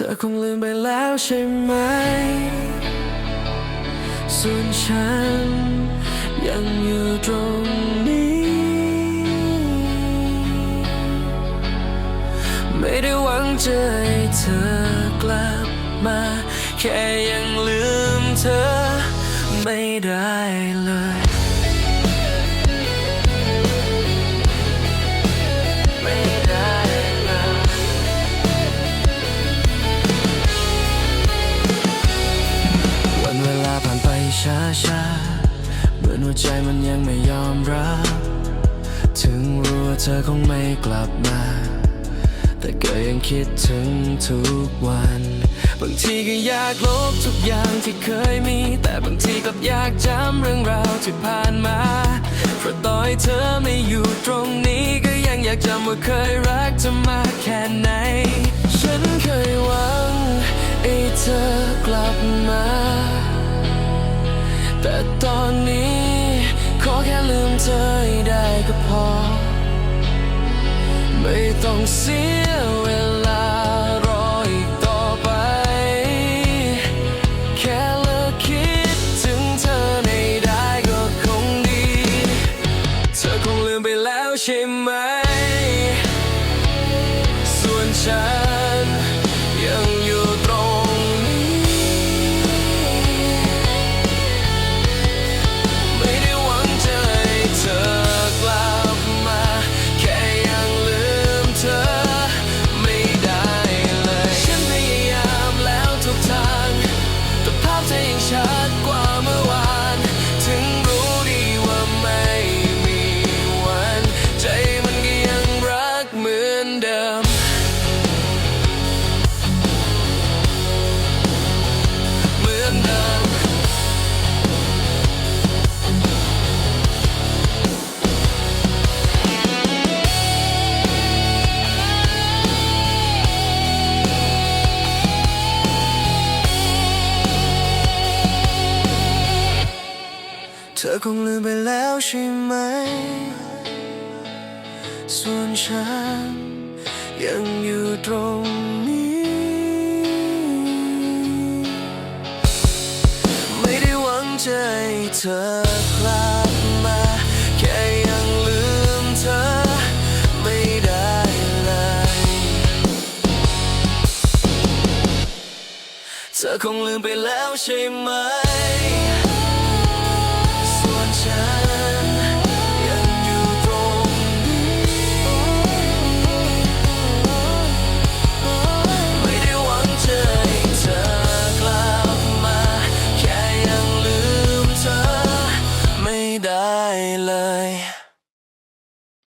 ธอคงลืมไปแล้วใช่ไหม ส่วนฉันยังอยู่ตรงนี้ ไม่ได้หวังจะให้เธอกลับมา แค่ยังลืมเธอไม่ได้เลย เหมือนหัวใจมันยังไม่ยอมรับ ถึงรู้ว่าเธอคงไม่กลับมา แต่ก็ยังคิดถึงทุกวัน บางทีก็อยากลบทุกอย่างที่เคยมี แต่บางทีก็อยากจำเรื่องราวที่ผ่านมา เพราะต่อให้เธอไม่อยู่ตรงนี้ก็ยังอยากจำว่าเคยรักเธอมากแค่ไหน แต่ตอนนี้ ขอแค่ลืมเธอให้ได้ก็พอ ไม่ต้องเสียเวลารออีกต่อไป แค่เลิกคิดถึงเธอในได้ก็คงดี เธอคงลืมไปแล้วใช่ไหม เธอคงลืมไปแล้วใช่ไหม ส่วนฉันยังอยู่ตรงนี้ ไม่ได้หวังให้เธอกลับมาแค่ยังลืมเธอไม่ได้เลย เธอคงลืมไปแล้วใช่ไหม